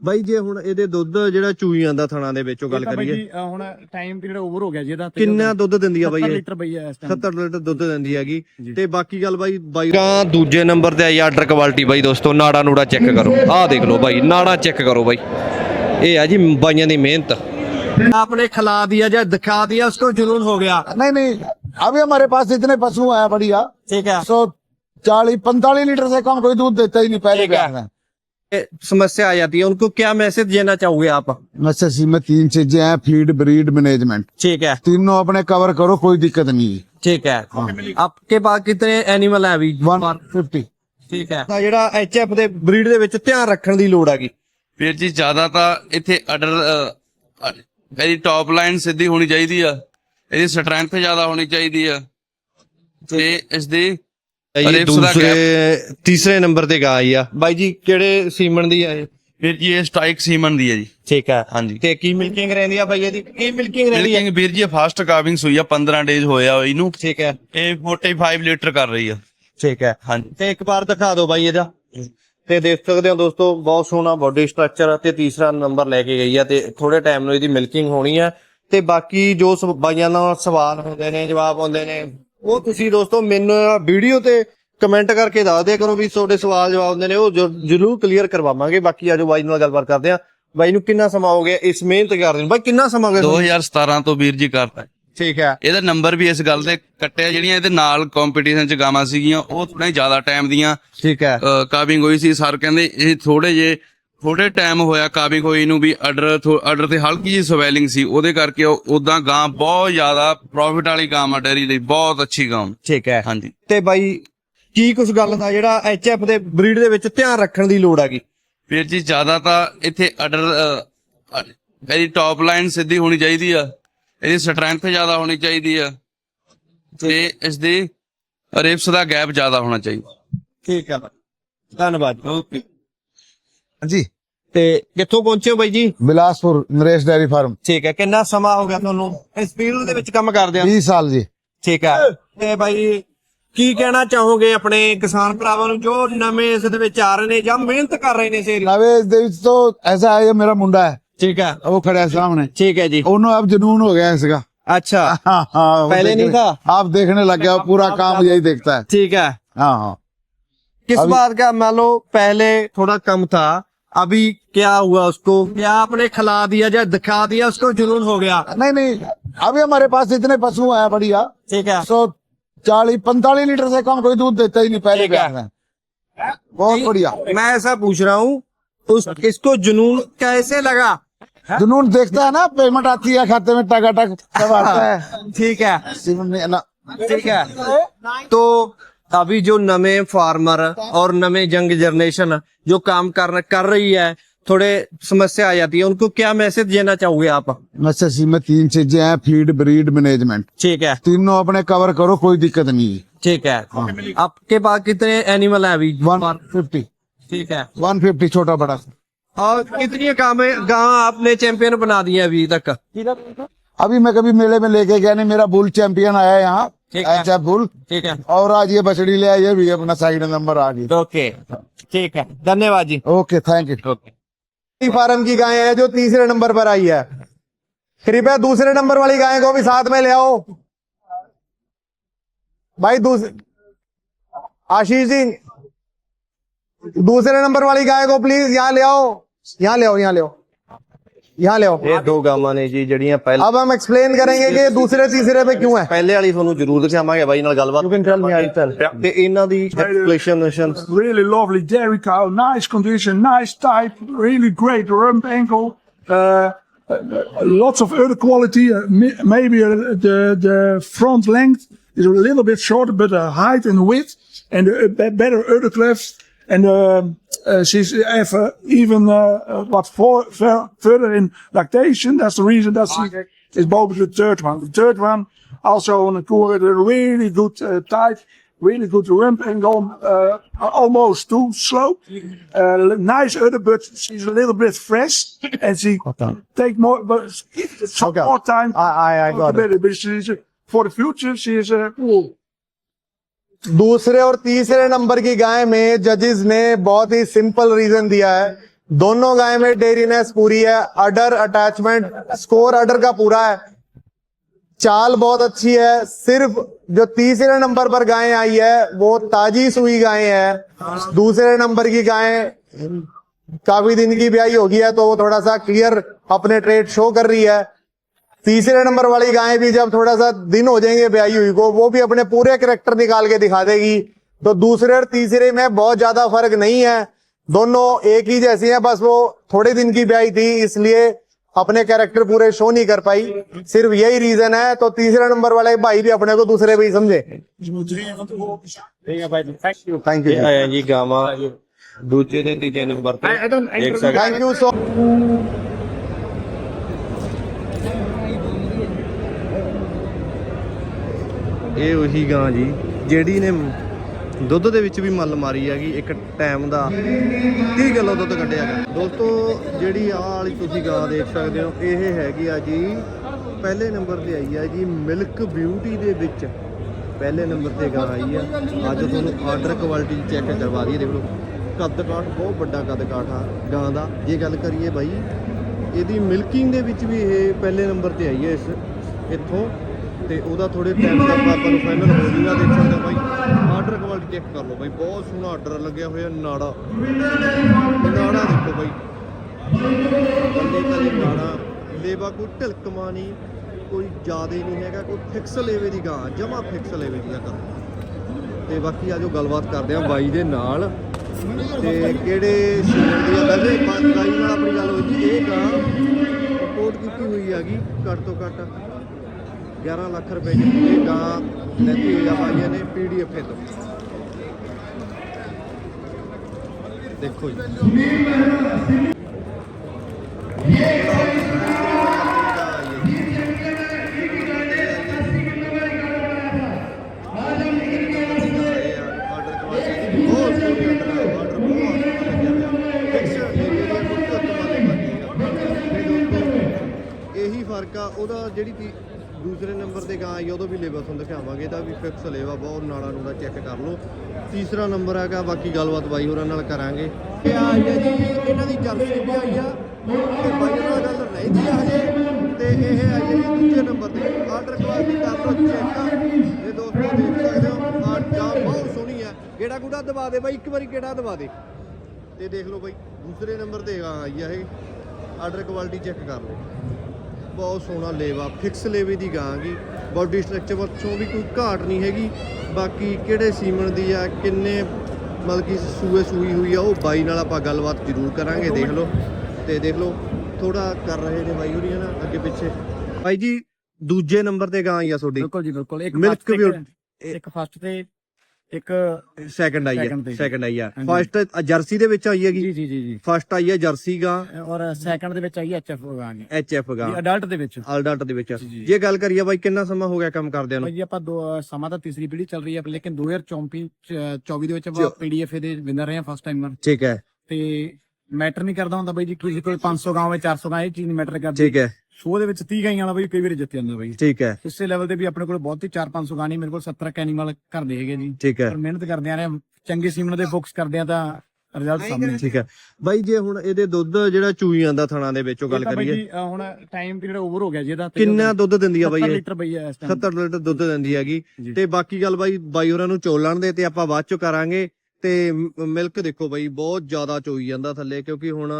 ਬਾਈ ਜੇ ਹੁਣ ਇਹਦੇ ਦੁੱਧ ਜਿਹੜਾ ਚੂਈ ਜਾਂਦਾ ਥਣਾ ਦੇ ਵਿੱਚੋਂ ਗੱਲ ਇਹ ਤਾਂ ਬਾਈ ਕਰੀਏ ਜੀ, ਅ, ਹੁਣ ਟਾਈਮ ਪੀਰੀਅਡ ਓਵਰ ਹੋ ਗਿਆ ਜੀ ਇਹਦਾ ਤੇ ਕਿੰਨਾ ਦੁੱਧ ਦਿੰਦੀ ਆ ਬਾਈ 70 ਇਹ ਲੀਟਰ ਬਈ ਹੈ ਇਸ ਟਾਈਮ 70 ਲੀਟਰ ਦੁੱਧ ਦਿੰਦੀ ਹੈਗੀ ਜੀ। ਤੇ ਬਾਕੀ ਗੱਲ ਬਾਈ ਬਾਈ ਗਾਂ ਦੂਜੇ ਨੰਬਰ ਤੇ ਆਈ ਆਰਡਰ ਕੁਆਲਿਟੀ ਬਾਈ ਦੋਸਤੋ ਨਾੜਾ ਨੂੜਾ ਚੈੱਕ ਕਰੋ ਆਹ ਦੇਖ ਲਓ ਬਾਈ ਨਾੜਾ ਚੈੱਕ ਕਰੋ ਬਾਈ ਇਹ ਆ ਜੀ ਬਾਈਆਂ ਦੀ ਮਿਹਨਤ आपने खिला दिया या दिखा दिया उसको जुनून हो गया नहीं नहीं अभी हमारे पास इतने पशु हैं बढ़िया ठीक है सौ चालीस पैंतालीस लीटर से कम कोई दूध देता ही नहीं पहले ठीक है। ब्याह में समस्या आ जाती है उनको क्या मैसेज देना चाहोगे आप मैसेज में तीन चीजें हैं फीड ब्रीड मैनेजमेंट ठीक है तीनों अपने कवर करो कोई दिक्कत नहीं है ठीक है आपके पास कितने एनिमल है अभी वन फिफ्टी ਠੀਕ ਹੈ ਤਾਂ ਜਿਹੜਾ ਐਚਐਫ ਦੇ ਬਰੀਡ ਦੇ ਵਿੱਚ ਧਿਆਨ ਰੱਖਣ ਦੀ ਲੋੜ ਹੈਗੀ ਵੀਰ ਜੀ ਜ਼ਿਆਦਾ ਤਾਂ ਇੱਥੇ ਆਰਡਰ ਇਹਦੀ ਟੌਪ ਲਾਈਨ ਸਿੱਧੀ ਹੋਣੀ ਚਾਹੀਦੀ ਆ ਇਹਦੀ ਸਟਰੈਂਥ ਜ਼ਿਆਦਾ ਹੋਣੀ ਚਾਹੀਦੀ ਆ ਤੇ ਇਸ ਦੀ ਇਹ ਦੂਸਰੇ ਤੀਸਰੇ ਨੰਬਰ ਤੇ ਗਾ ਆਈ ਆ। ਬਾਈ ਜੀ ਕਿਹੜੇ ਸੀਮਨ ਦੀ ਆ ਇਹ? ਵੀਰ ਜੀ ਇਹ ਸਟ੍ਰਾਈਕ ਸੀਮਨ ਦੀ ਹੈ ਜੀ। ਠੀਕ ਹੈ ਹਾਂਜੀ। ਤੇ ਕੀ ਮਿਲਕਿੰਗ ਰਹਿੰਦੀ ਆ ਬਾਈ ਇਹਦੀ? ਕੀ ਮਿਲਕਿੰਗ ਰਹਿੰਦੀ ਹੈ ਮਿਲਕਿੰਗ ਵੀਰ ਜੀ ਫਾਸਟ ਕਾਵਿੰਗ ਸੂਈ ਆ 15 ਡੇਜ਼ ਹੋਇਆ ਇਹਨੂੰ। ਠੀਕ ਹੈ ਇਹ 45 ਲੀਟਰ ਕਰ ਰਹੀ ਆ। ਠੀਕ ਹੈ ਹਾਂਜੀ। ਤੇ ਇੱਕ ਵਾਰ ਦਿਖਾ ਦਿਓ ਬਾਈ ਇਹਦਾ। ਤੇ ਦੇਖ ਸਕਦੇ ਹੋ ਦੋਸਤੋ ਬਹੁਤ ਸੋਹਣਾ ਬਾਡੀ ਸਟਰਕਚਰ ਤੇ ਤੀਸਰਾ ਨੰਬਰ ਲੈ ਕੇ ਗਈ ਆ ਤੇ ਥੋੜੇ ਟਾਈਮ ਨੂੰ ਇਹਦੀ ਮਿਲਕਿੰਗ ਹੋਣੀ ਆ। ਤੇ ਬਾਕੀ ਜੋ ਬਾਈਆਂ ਨਾਲ ਸਵਾਲ ਹੁੰਦੇ ਨੇ ਜਵਾਬ ਆਉਂਦੇ ਨੇ ਉਹ ਤੁਸੀਂ ਦੋਸਤੋ ਮੈਨੂੰ ਵੀਡੀਓ ਤੇ ਕਮੈਂਟ ਕਰਕੇ ਦੱਸ ਦਿਆ ਕਰੋ ਵੀ ਤੁਹਾਡੇ ਸਵਾਲ ਜਵਾਬ ਹੁੰਦੇ ਨੇ ਉਹ ਜ਼ਰੂਰ ਕਲੀਅਰ ਕਰਵਾਵਾਂਗੇ। ਬਾਕੀ ਆਜੋ ਬਾਈ ਨਾਲ ਗੱਲਬਾਤ ਕਰਦੇ ਆ ਬਾਈ ਨੂੰ ਕਿੰਨਾ ਸਮਾਂ ਹੋ ਗਿਆ ਇਸ ਮਿਹਨਤ ਕਰਦੇ ਨੂੰ? ਬਾਈ ਕਿੰਨਾ ਸਮਾਂ ਹੋ ਗਿਆ ਤੁਹਾਨੂੰ? 2017 ਤੋਂ ਵੀਰ ਜੀ ਕਰਤਾ। ਠੀਕ ਹੈ। ਇਹਦਾ ਨੰਬਰ ਵੀ ਇਸ ਗੱਲ ਤੇ ਕੱਟਿਆ ਜਿਹੜੀਆਂ ਇਹਦੇ ਨਾਲ ਕੰਪੀਟੀਸ਼ਨ ਚ ਗਾਵਾਂ ਸੀਗੀਆਂ ਉਹ ਥੋੜਾ ਜ਼ਿਆਦਾ ਟਾਈਮ ਦੀਆਂ। ਠੀਕ ਹੈ। ਕਾਵਿੰਗ ਹੋਈ ਸੀ ਸਰ ਕਹਿੰਦੇ ਇਹ ਥੋੜੇ ਜੇ ਥੋੜੇ ਟਾਈਮ ਹੋਇਆ ਕਾਵਿੰਗ ਹੋਈ ਨੂੰ ਵੀ ਆਰਡਰ ਆਰਡਰ ਤੇ ਹਲਕੀ ਜਿਹੀ ਸਵੈਲਿੰਗ ਸੀ ਉਹਦੇ ਕਰਕੇ ਉਦਾਂ ਗਾਂ ਬਹੁਤ ਜ਼ਿਆਦਾ ਪ੍ਰੋਫਿਟ ਵਾਲੀ ਗਾਂ ਆ ਡੈਰੀ ਲਈ ਬਹੁਤ ਅੱਛੀ ਗਾਂ। ਠੀਕ ਹੈ। ਹਾਂਜੀ। ਤੇ ਬਾਈ ਕੀ ਕੁਝ ਗੱਲ ਦਾ ਜਿਹੜਾ ਐਚਐਫ ਦੇ ਬਰੀਡ ਦੇ ਵਿੱਚ ਧਿਆਨ ਰੱਖਣ ਦੀ ਲੋੜ ਹੈਗੀ? ਵੀਰ ਜੀ ਜ਼ਿਆਦਾ ਤਾਂ ਇੱਥੇ ਆਰਡਰ ਇਹਦੀ ਟੌਪ ਲਾਈਨ ਸਿੱਧੀ ਹੋਣੀ ਚਾਹੀਦੀ ਆ। ਇਹਦੀ ਸਟਰੈਂਥ ਜ਼ਿਆਦਾ ਹੋਣੀ ਚਾਹੀਦੀ ਆ। ਤੇ ਇਸ ਦੀ ਰਿਪਸ ਦਾ ਗੈਪ ਜ਼ਿਆਦਾ ਹੋਣਾ ਚਾਹੀਦਾ। ਠੀਕ ਹੈ ਧੰਨਵਾਦ। ਓਕੇ जी ਤੇ ਕਿੱਥੋਂ ਪਹੁੰਚੇ ਹੋ ਬਾਈ ਜੀ बिलासपुर नरेश डेयरी फार्म ਠੀਕ ਹੈ ਕਿੰਨਾ ਸਮਾਂ ਹੋ ਗਿਆ ਤੁਹਾਨੂੰ ਇਸ ਫੀਲਡ ਦੇ ਵਿੱਚ ਕੰਮ ਕਰਦੇ ਆ बीस साल जी ਠੀਕ ਹੈ ਤੇ ਬਾਈ ਕੀ ਕਹਿਣਾ ਚਾਹੋਗੇ ਆਪਣੇ ਕਿਸਾਨ ਭਰਾਵਾਂ ਨੂੰ ਜੋ ਨਵੇਂ ਇਸ ਦੇ ਵਿੱਚ ਆ ਰਹੇ ਨੇ ਜਾਂ ਮਿਹਨਤ ਕਰ ਰਹੇ ਨੇ ਸੇਰੀ नवेश देवी तो ऐसा है ये मेरा मुंडा है ਠੀਕ ਹੈ वो खड़ा है सामने ठीक है जी उन्होंने अब जुनून हो गया है इसका अच्छा हाँ हाँ वो पहले नहीं देखने- था? आप देखने लग गया पूरा काम यही देखता है ठीक है हाँ हाँ किस अभी- बात का मान लो पहले थोड़ा कम था अभी क्या हुआ उसको? क्या आपने खिला दिया या दिखा दिया उसको? जुनून हो गया। नहीं नहीं अभी हमारे पास इतने पशु हैं बढ़िया। ठीक है। सौ चालीस पैंतालीस लीटर से कम कोई दूध देता ही नहीं पहले ठीक है। में। बहुत बढ़िया। मैं ऐसा पूछ रहा हूँ उस इसको जुनून कैसे लगा? जुनून देखता है ना पेमेंट आती है खाते में टकाटक सब आता है। ठीक है। में ना। ठीक है। तो अभी जो नवे फार्मर और नवे यंग जनरेशन जो काम कर कर रही है थोड़े समस्या आ जाती है उनको क्या मैसेज देना चाहोगे आप? मैसेज में तीन चीज़ें हैं फ़ीड ब्रीड मैनेजमेंट ठीक है। तीनों अपने कवर करो कोई दिक्कत नहीं है। ठीक है। आपके पास कितने एनिमल है अभी? वन फिफ्टी ठीक है। वन फिफ्टी छोटा बड़ा। और कितनी गाँव गाँव आपने चैंपियन बना दिए अभी तक? अभी मैं कभी मेले में लेके गया नहीं मेरा बुल चैंपियन आया यहाँ। है। अच्छा बुल ठीक है। और आज ये बछड़ी ले आइए भी अपना साइड नंबर आ गई। ओके। ठीक है। धन्यवाद जी। Okay thank you okay. Farm की गाय है जो तीसरे नंबर पर आई है। कृपया दूसरे नंबर वाली गाय को भी साथ में ले आओ। भाई दूसरे आशीष जी दूसरे नंबर वाली गाय को प्लीज़ यहाँ ले आओ। यहाँ ले आओ यहाँ ले आओ। यहाँ ले आओ ਇਹ ਦੋ ਗਾਵਾਂ ਨੇ ਜੀ ਜਿਹੜੀਆਂ ਪਹਿਲੇ अब हम एक्सप्लेन करेंगे कि ये दूसरे तीसरे पे क्यों है ਪਹਿਲੇ ਵਾਲੀ ਤੁਹਾਨੂੰ ਜ਼ਰੂਰ ਦਿਖਾਵਾਂਗੇ ਬਾਈ ਨਾਲ ਗੱਲਬਾਤ You can tell me, I'll tell. ਤੇ ਇਹਨਾਂ ਦੀ explanation really lovely dairy cow, nice condition, nice type, really great rump ankle. Uh, uh, lots of other quality. Uh, mi- maybe uh, the the front length is a little bit shorter, but the height and width and uh, be- better udder cleft. And uh, uh, she's even even uh, uh, what for, fur- further in lactation. That's the reason that she is boven the third one. The third one also on a core, a really good uh, type, really good rump angle, uh, almost too slow. Uh, nice udder, but she's a little bit fresh, and she take more, but some Okay. more time. I, I, I got it. better, but she's, uh, for the future, she is uh, दूसरे और तीसरे number की गाय में जजेस ने बहुत ही simple reason दिया है। दोनों गाय में डेरीनेस पूरी है अडर अटैचमेंट स्कोर अडर का पूरा है। चाल बहुत अच्छी है, सिर्फ़ जो तीसरे नंबर पर गाय आई है, वो ताजी सुई गाय है। दूसरे नंबर की गाय काफ़ी दिन की ब्याई होगी है तो वो थोड़ा सा क्लियर अपने ट्रेड शो कर रही है। तीसरे नंबर वाली गाय भी जब थोड़ा सा दिन हो जाएँगे ब्याई हुई को वो भी अपने पूरे करेक्टर निकाल के दिखा देगी। तो दूसरे और तीसरे में बहुत ज़्यादा फ़र्क नहीं है। दोनों एक ही जैसी हैं बस वो थोड़े दिन की ब्याई थी इसलिए अपने कैरेक्टर पूरे शो नहीं कर पाई। सिर्फ़ यही रीजन है तो तीसरे नंबर वाले भाई भी अपने को दूसरे भी समझे। थैंक यू जी। गामा दूसरे नंबर थैंक यू सो ਇਹ ਉਹੀ ਗਾਂ ਜੀ, ਜਿਹੜੀ ਨੇ ਦੁੱਧ ਦੇ ਵਿੱਚ ਵੀ ਮੱਲ ਮਾਰੀ ਹੈਗੀ ਇੱਕ ਟਾਈਮ ਦਾ। 30 ਕਿਲੋ ਦੁੱਧ ਕੱਢਿਆ ਹੈਗਾ ਦੋਸਤੋ, ਜਿਹੜੀ ਆਹ ਵਾਲੀ ਤੁਸੀਂ ਗਾਂ ਦੇਖ ਸਕਦੇ ਹੋ, ਇਹ ਹੈਗੀ ਆ ਜੀ, ਪਹਿਲੇ ਨੰਬਰ ਤੇ ਆਈ ਆ ਜੀ ਮਿਲਕ ਬਿਊਟੀ ਦੇ ਵਿੱਚ। ਪਹਿਲੇ ਨੰਬਰ ਤੇ ਗਾਂ ਆਈ ਆ। ਅੱਜ ਤੁਹਾਨੂੰ ਆਰਡਰ ਕੁਆਲਿਟੀ ਚੈੱਕ ਕਰਵਾ ਦਈਏ, ਦੇਖ ਲਓ। ਕੱਦ ਕਾਠ ਬਹੁਤ ਵੱਡਾ ਕੱਦ ਕਾਠ ਆ ਗਾਂ ਦਾ। ਜੇ ਗੱਲ ਕਰੀਏ ਬਾਈ, ਇਹਦੀ ਮਿਲਕਿੰਗ ਦੇ ਵਿੱਚ ਵੀ ਇਹ ਪਹਿਲੇ ਨੰਬਰ ਤੇ ਆਈ ਹੈ ਇਸ, ਇੱਥੋਂ। ਤੇ ਉਹਦਾ ਥੋੜੇ ਟਾਈਮ ਤੱਕ ਆਪਾਂ ਨੂੰ ਫਾਈਨਲ ਹੋ ਜੂਗਾ, ਦੇਖ ਸਕਦੇ ਹੋ ਬਾਈ। ਆਰਡਰ ਕੁਆਲਿਟੀ ਚੈੱਕ ਕਰ ਲਓ ਬਾਈ, ਬਹੁਤ ਸੋਹਣਾ ਆਰਡਰ ਲੱਗਿਆ ਹੋਇਆ, ਨਾੜਾ। ਨਾੜਾ ਦੇਖੋ ਬਾਈ। ਬੰਦੇ ਕਦੇ ਨਾੜਾ, ਲੇਵਾ ਕੋਈ ਢਿਲਕਮਾ ਨਹੀਂ ਕੋਈ ਜ਼ਿਆਦਾ ਨਹੀਂ ਹੈਗਾ, ਕੋਈ ਫਿਕਸ ਲੇਵੇ ਦੀ ਗਾਂ, ਜਮਾ ਫਿਕਸ ਲੇਵੇ ਦੀ ਗਾਂ ਤੇ ਬਾਕੀ ਆਜੋ ਗੱਲਬਾਤ ਕਰਦੇ ਆ ਬਾਈ ਦੇ ਨਾਲ। ਤੇ ਕਿਹੜੇ ਸੀਜ਼ਨ ਦੀ ਆ? ਵੈਸੇ ਬਾਈ ਨਾਲ ਆਪਣੀ ਗੱਲ ਹੋਈ ਸੀ, ਇਹ ਗਾਂ ਰਿਪੋਰਟ ਕੀਤੀ ਹੋਈ ਹੈਗੀ, ਘੱਟ ਤੋਂ ਘੱਟ। 11 ਲੱਖ ਰੁਪਏ ਦੀ ਇਹ ਗਾਂ ਲੈਤੀ ਹੋਈ ਆ ਬਾਈਆਂ ਨੇ ਪੀਡੀਐਫ ਤੋਂ। ਦੇਖੋ ਜੀ। ਇਹੀ ਫ਼ਰਕ ਆ, ਉਹਦਾ ਜਿਹੜੀ ਤੀ- ਦੂਸਰੇ ਨੰਬਰ ਤੇ ਗਾਂ ਆਈ ਉਦੋਂ ਵੀ ਲੇਵਾ ਤੁਹਾਨੂੰ ਦਿਖਾਵਾਂਗੇ ਇਹਦਾ ਵੀ ਫਿਕਸ ਲੇਵਾ ਬਹੁਤ ਨਾੜਾ ਨੂੜਾ ਚੈੱਕ ਕਰ ਲਓ। ਤੀਸਰਾ ਨੰਬਰ ਹੈਗਾ, ਬਾਕੀ ਗੱਲਬਾਤ ਬਾਈ ਹੋਰਾਂ ਨਾਲ ਕਰਾਂਗੇ। ਇਹ ਆਈ ਆ ਜੀ, ਇਹਨਾਂ ਦੀ ਜਰਸੀ ਵੀ ਆਈ ਆ ਤੇ ਬਾਈ ਨਾਲ ਗੱਲ ਰਹਿੰਦੀ ਆ ਹਜੇ। ਤੇ ਇਹ ਆਈ ਹੈ ਜੀ, ਦੂਜੇ ਨੰਬਰ ਤੇ ਆਰਡਰ ਕੁਆਲਿਟੀ ਕਰ ਲਓ ਚੈੱਕ ਇਹ ਦੋਸਤੋ, ਦੇਖ ਸਕਦੇ ਹੋ ਆ ਬਹੁਤ ਸੋਹਣੀ ਆ। ਗੇੜਾ ਗੁੜਾ ਦਬਾ ਦੇ ਬਾਈ, ਇੱਕ ਵਾਰੀ ਗੇੜਾ ਦਬਾ ਦੇ। ਤੇ ਦੇਖ ਲਓ ਬਾਈ, ਦੂਸਰੇ ਨੰਬਰ ਤੇ ਗਾਂ ਆਈ ਆ ਇਹ। ਆਰਡਰ ਕੁਆਲਿਟੀ ਚੈੱਕ ਕਰ ਲਓ। ਬਹੁਤ ਸੋਹਣਾ ਲੇਵਾ ਫਿਕਸ ਲੇਵੇ ਦੀ ਗਾਂ ਗੀ। ਬਾਡੀ ਸਟਰਕਚਰ ਵਿੱਚੋਂ ਵੀ ਕੋਈ ਘਾਟ ਨਹੀਂ ਹੈਗੀ। ਬਾਕੀ ਕਿਹੜੇ ਸੀਮਨ ਦੀ ਆ ਕਿੰਨੇ ਮਤਲਬ ਕਿ ਸੂਏ ਸੂਈ ਹੋਈ ਆ ਉਹ ਬਾਈ ਨਾਲ ਆਪਾਂ ਗੱਲਬਾਤ ਜ਼ਰੂਰ ਕਰਾਂਗੇ ਦੇਖ ਲਓ। ਤੇ ਦੇਖ ਲਓ ਥੋੜਾ ਕਰ ਰਹੇ ਨੇ ਬਾਈ ਹੋਰੀ ਨਾ ਅੱਗੇ ਪਿੱਛੇ। ਬਾਈ ਜੀ ਦੂਜੇ ਨੰਬਰ ਤੇ ਗਾਂ ਆਈ ਆ ਤੁਹਾਡੀ। ਬਿਲਕੁਲ ਜੀ ਬਿਲਕੁਲ। ਇੱਕ Beauty। ਇੱਕ- ਇੱਕ ਫਸਟ ਤੇ ਇੱਕ ਸੈਕੰਡ ਆਈ Second ਹੈ। ਸੈਕੰਡ ਆਈ ਆ। ਹਾਂਜੀ। ਫਸਟ ਜਰਸੀ ਦੇ ਵਿੱਚ ਆਈ ਜੀ ਹੈਗੀ? ਜੀ ਜੀ ਜੀ ਫਸਟ ਆਈ ਹੈ ਜਰਸੀ ਗਾਂ। ਔਰ ਸੈਕੰਡ ਦੇ ਵਿੱਚ ਆਈ ਐਚਐਫ ਗਾਂਗੇ ਐਚ ਐਫ ਗਾਂ। ਜੀ ਅਡਲਟ ਦੇ ਵਿੱਚ। ਅਲਡਾਟ ਦੇ ਵਿੱਚ। ਜੀ, ਜੀ। ਜੇ ਗੱਲ ਕਰੀਏ ਬਾਈ ਕਿੰਨਾ ਸਮਾਂ ਹੋ ਗਿਆ ਕੰਮ ਕਰਦਿਆਂ ਨੂੰ? ਭਾਈ ਜੀ ਆਪਾਂ ਦੋ ਸਮਾਂ ਤਾਂ ਤੀਸਰੀ ਪੀੜ੍ਹੀ ਚੱਲ ਰਹੀ ਹੈ ਲੇਕਿਨ 2024 ਚ- 24 ਦੇ ਵਿੱਚ ਆਪਾਂ ਪੀਡੀਐਫ ਦੇ ਵਿਨਰ ਰਹੇ ਹਾਂ ਫਸਟ ਟਾਈਮਰ ਠੀਕ ਹੈ। ਤੇ ਮੈਟਰ ਨਹੀਂ ਕਰਦਾ ਹੁੰਦਾ ਬਾਈ ਜੀ ਕਿਸੇ ਕੋਲ 500 ਗਾਂ ਹੋਵੇ 400 ਗਾਂ ਇਹ ਚੀਜ਼ ਮੈਟਰ ਕਰਦੀ। ਠੀਕ ਹੈ। ਸ਼ੋਅ ਦੇ ਵਿੱਚ 30 ਗਾਈਆਂ ਵਾਲਾ ਬਾਈ ਕਈ ਵਾਰੀ ਜਿੱਤ ਜਾਂਦਾ ਬਾਈ। ਠੀਕ ਹੈ। ਇਸੇ ਲੈਵਲ ਤੇ ਵੀ ਆਪਣੇ ਕੋਲ ਬਹੁਤ ਹੀ 4-500 ਗਾਂ ਨਹੀਂ ਮੇਰੇ ਕੋਲ 70 ਐਨੀਮਲ ਘਰ ਦੇ ਹੈਗੇ ਜੀ। ਠੀਕ ਹੈ। ਪਰ ਮਿਹਨਤ ਕਰਦੇ ਆ ਰਹੇ ਚੰਗੇ ਸੀਮਨ ਦੇ ਫੋਕਸ ਕਰਦੇ ਆ ਤਾਂ ਰਿਜ਼ਲਟ ਸਾਹਮਣੇ ਠੀਕ ਹੈ। ਬਾਈ ਜੇ ਹੁਣ ਇਹਦੇ ਦੁੱਧ ਜਿਹੜਾ ਚੂਈ ਜਾਂਦਾ ਥਣਾ ਦੇ ਵਿੱਚੋਂ ਗੱਲ ਕਰੀਏ। ਹੁਣ ਟਾਈਮ ਪੀਰੀਅਡ ਓਵਰ ਹੋ ਗਿਆ ਜੀ ਇਹਦਾ ਤੇ ਕਿੰਨਾ ਦੁੱਧ ਦਿੰਦੀ ਆ ਬਾਈ 70 ਇਹ ਲੀਟਰ ਬਈ ਇਸ ਟਾਈਮ 70 ਲੀਟਰ ਦੁੱਧ ਦਿੰਦੀ ਹੈਗੀ। ਤੇ ਬਾਕੀ ਗੱਲ ਬਾਈ ਬਾਈ ਹੋਰਾਂ ਨੂੰ ਚੋਲਣ ਦੇ ਤੇ ਆਪਾਂ ਬਾਅਦ ਚ ਕਰਾਂਗੇ। ਤੇ ਮਿਲਕ ਦੇਖੋ ਬਾਈ ਬਹੁਤ ਜ਼ਿਆਦਾ ਚੋਈ ਜਾਂਦਾ ਥੱਲੇ ਕਿਉਂਕਿ ਹੁਣ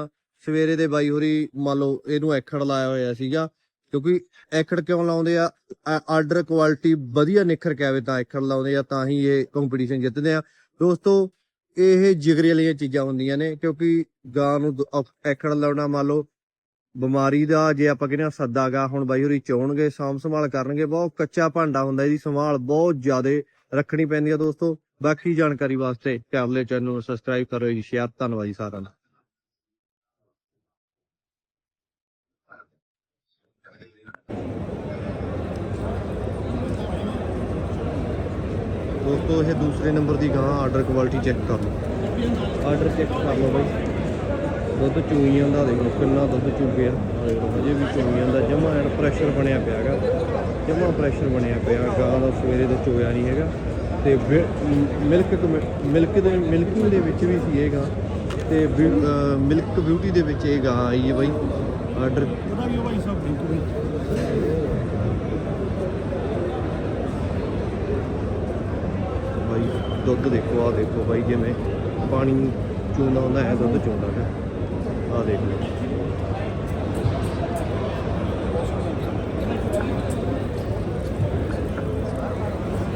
ਸਵੇਰੇ ਦੇ ਬਾਈ ਹੋਰੀ ਮੰਨ ਲਓ ਇਹਨੂੰ ਐਖੜ ਲਾਇਆ ਹੋਇਆ ਸੀਗਾ, ਕਿਉਂਕਿ ਐਖੜ ਕਿਉਂ ਲਾਉਂਦੇ ਆ? ਆਰਡਰ ਕੁਆਲਿਟੀ ਵਧੀਆ ਨਿਖਰ ਕੇ ਆਵੇ ਤਾਂ ਐਖੜ ਲਾਉਂਦੇ ਆ, ਤਾਂ ਹੀ ਇਹ ਕੰਪੀਟੀਸ਼ਨ ਜਿੱਤਦੇ ਆ। ਦੋਸਤੋ, ਇਹ ਜਿਗਰੀ ਵਾਲੀਆਂ ਚੀਜ਼ਾਂ ਹੁੰਦੀਆਂ ਨੇ, ਕਿਉਂਕਿ ਗਾਂ ਨੂੰ ਐਖੜ ਲਾਉਣਾ ਮੰਨ ਲਓ ਬਿਮਾਰੀ ਦਾ ਜੇ ਆਪਾਂ ਕਹਿੰਦੇ ਆ ਸੱਦਾਗਾ ਹੁਣ ਬਾਈ ਹੋਰੀ ਚੋਣਗੇ ਸਾਂਭ ਸੰਭਾਲ ਕਰਨਗੇ, ਬਹੁਤ ਕੱਚਾ ਭਾਂਡਾ ਹੁੰਦਾ, ਇਹਦੀ ਸੰਭਾਲ ਬਹੁਤ ਜ਼ਿਆਦਾ ਰੱਖਣੀ ਪੈਂਦੀ ਆ ਦੋਸਤੋ। ਬਾਕੀ ਜਾਣਕਾਰੀ ਵਾਸਤੇ ਕੈਬਲੇ ਚੈਨਲ ਨੂੰ ਸਬਸਕ੍ਰਾਈਬ ਕਰੋ ਜੀ, ਸ਼ੇਅਰ, ਧੰਨਵਾਦ ਜੀ ਸਾਰਿਆਂ ਦਾ। ਦੋਸਤੋ, ਇਹ ਦੂਸਰੇ ਨੰਬਰ ਦੀ ਗਾਂ ਆਰਡਰ ਕੁਆਲਿਟੀ ਚੈੱਕ ਕਰ ਲਓ। ਆਰਡਰ ਚੈੱਕ ਕਰ ਲਓ ਬਾਈ। ਦੁੱਧ ਚੂਈਆਂ ਦਾ ਦੇਖੋ ਕਿੰਨਾ ਦੁੱਧ ਚੁੱਗਿਆ ਆਹ ਵੀ ਚੂਈਆਂ ਦਾ ਜਮਾ ਐਨ ਪ੍ਰੈਸ਼ਰ ਬਣਿਆ ਪਿਆ ਹੈਗਾ। ਜਮਾ ਪ੍ਰੈਸ਼ਰ ਬਣਿਆ ਪਿਆ। ਗਾਂ ਦਾ ਸਵੇਰੇ ਦਾ ਚੋਇਆ ਨਹੀਂ ਹੈਗਾ। ਤੇ ਮਿਲਕ ਮਿਲਕ ਦੇ ਮਿਲਕਿੰਗ ਦੇ ਵਿੱਚ ਵੀ ਸੀ ਇਹ ਗਾਂ। ਤੇ ਮਿਲਕ ਬਿਊਟੀ ਦੇ ਵਿੱਚ ਇਹ ਗਾਂ ਆਈ ਹੈ ਬਾਈ। ਆਰਡਰ ਬਾਈ ਦੁੱਧ ਦੇਖੋ ਆ ਦੇਖੋ ਬਾਈ ਜਿਵੇਂ ਪਾਣੀ ਚੂੰਦਾ ਹੁੰਦਾ ਹੈ ਦੁੱਧ ਚੂੰਦਾ ਹੈ ਆ ਦੇਖ ਲਓ।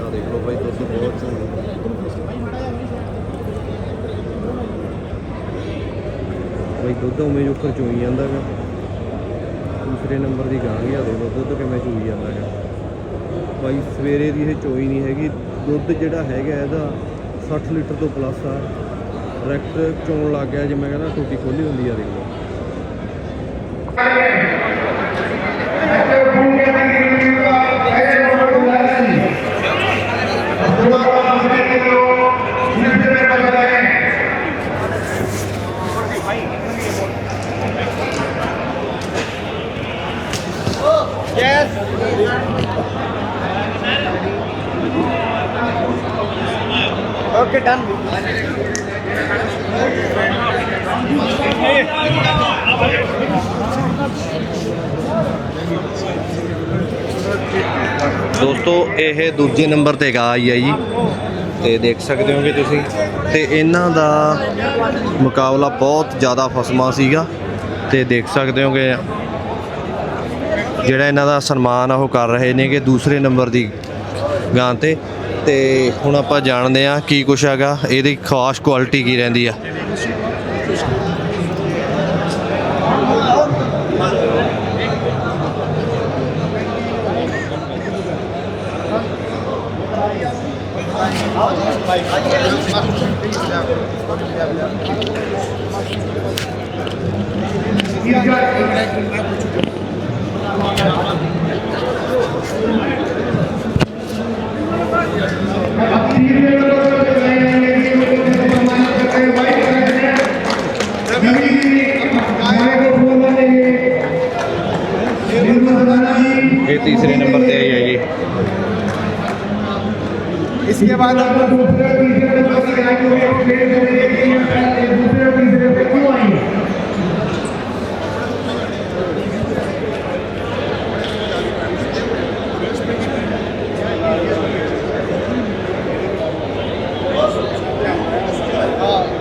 ਆ ਦੇਖ ਲਓ ਬਾਈ, ਦੁੱਧ ਬਹੁਤ ਚੂੰਦਾ। ਬਾਈ, ਦੁੱਧ ਉਵੇਂ ਜੋ ਚੋਈ ਜਾਂਦਾ ਗਾ। ਦੂਸਰੇ ਨੰਬਰ ਦੀ ਗਾਂ ਗਿਆ ਦੇਖੋ ਦੁੱਧ ਕਿਵੇਂ ਚੋਈ ਜਾਂਦਾ ਗਾ। ਬਾਈ, ਸਵੇਰੇ ਦੀ ਇਹ ਚੋਈ ਨਹੀਂ ਹੈਗੀ। ਦੁੱਧ ਜਿਹੜਾ ਹੈਗਾ ਇਹਦਾ 60 ਲੀਟਰ ਤੋਂ ਪਲੱਸ ਆ। ਡਾਇਰੈਕਟ ਚੋਣ ਲੱਗ ਗਿਆ ਜਿਵੇਂ ਕਹਿੰਦਾ ਟੂਟੀ ਖੋਲੀ ਹੁੰਦੀ ਆ ਦੇਖੋ ਦੋਸਤੋ, ਇਹ ਦੂਜੇ ਨੰਬਰ ਤੇ ਗਾ ਆਈ ਹੈ ਜੀ। ਤੇ ਦੇਖ ਸਕਦੇ ਹੋਗੇ ਤੁਸੀਂ। ਤੇ ਇਹਨਾਂ ਦਾ ਮੁਕਾਬਲਾ ਬਹੁਤ ਜ਼ਿਆਦਾ ਫਸਮਾ ਸੀਗਾ। ਤੇ ਦੇਖ ਸਕਦੇ ਹੋਗੇ, ਜਿਹੜਾ ਇਹਨਾਂ ਦਾ ਸਨਮਾਨ ਆ ਉਹ ਕਰ ਰਹੇ ਨੇਗੇ ਦੂਸਰੇ ਨੰਬਰ ਦੀ ਗਾਂ ਤੇ। ਤੇ ਹੁਣ ਆਪਾਂ ਜਾਣਦੇ ਆ ਕੀ ਕੁਛ ਹੈਗਾ। ਇਹਦੀ ਖਾਸ ਕੁਆਲਿਟੀ ਕੀ ਰਹਿੰਦੀ ਆ। ਇਹ ਤੀਸਰੇ ਨੰਬਰ इसके बाद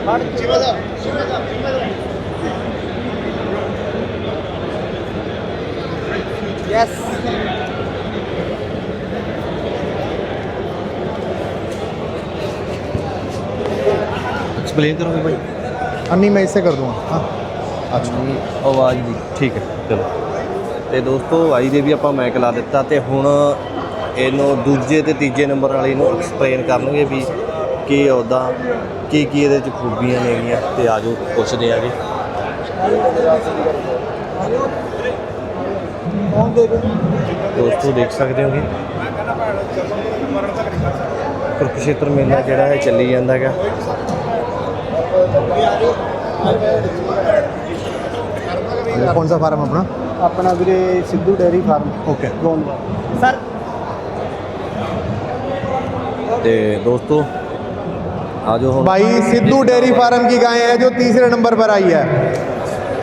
Hadi, çıkalım. Çıkalım. बाद ਐਕਸਪਲੇਨ ਕਰੋਗੇ ਭਾਈ अन्नी मैं इससे कर दूंगा हाँ ਅੱਛਾ ਆਵਾਜ਼ ਦੀ ਠੀਕ ਹੈ ਚਲੋ ਤੇ ਦੋਸਤੋ ਆਈ ਦੇ ਵੀ ਆਪਾਂ ਮੈਕ ਲਾ ਦਿੱਤਾ ਤੇ ਹੁਣ ਇਹਨੂੰ ਦੂਜੇ ਤੇ ਤੀਜੇ ਨੰਬਰ ਵਾਲੀ ਨੂੰ ਐਕਸਪਲੇਨ ਕਰਨਗੇ ਵੀ ਕੀ ਉਹਦਾ ਕੀ ਕੀ ਇਹਦੇ ਚ ਖੂਬੀਆਂ ਨੇਗੀਆਂ ਤੇ ਆਜੋ ਪੁੱਛਦੇ ਆਗੇ ਦੋਸਤੋ ਦੇਖ ਸਕਦੇ ਹੋਗੇ ਕੁਰਕਸ਼ੇਤਰ ਮੇਲਾ ਜਿਹੜਾ ਹੈ ਚੱਲੀ ਜਾਂਦਾ ਹੈਗਾ कौन सा फार्म अपना ਆਪਣਾ ਵੀਰੇ Sidhu dairy farm okay sir ਤੇ ਦੋਸਤੋ ਆਜੋ ਹੁਣ भाई सिद्धू डेयरी फार्म की गाय है जो तीसरे नंबर पर आई है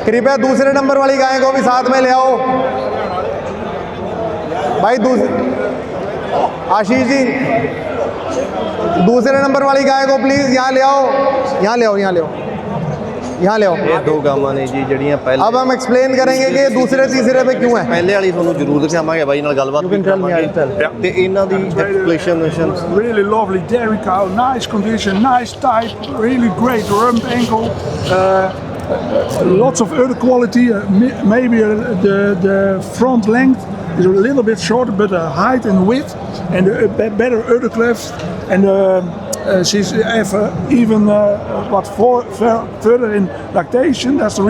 कृपया दूसरे नंबर वाली गाय को भी साथ में ले आओ भाई दूसरे आशीष जी दूसरे नंबर वाली गाय को प्लीज यहाँ ले आओ यहाँ ले आओ यहाँ ले आओ यहाँ ले आओ ਇਹ ਦੋ ਗਾਵਾਂ ਨੇ ਜੀ ਜਿਹੜੀਆਂ ਪਹਿਲੇ अब हम एक्सप्लेन करेंगे कि ये दूसरे तीसरे पे क्यों है ਪਹਿਲੇ ਵਾਲੀ ਤੁਹਾਨੂੰ ਜ਼ਰੂਰ ਦਿਖਾਵਾਂਗੇ ਬਾਈ ਨਾਲ ਗੱਲਬਾਤ ਵੀ ਕਰਾਵਾਂਗੇ ਤੇ ਇਹਨਾਂ ਦੀ explanation Really lovely dairy cow, nice condition, nice type, really great rump ankle. Uh, lots of udder quality. Uh, mi- maybe uh, the the front length is a little bit shorter, but the height and width and the uh, better udder cleft. And uh, uh, she's even uh, what for, fur- further in lactation. That's the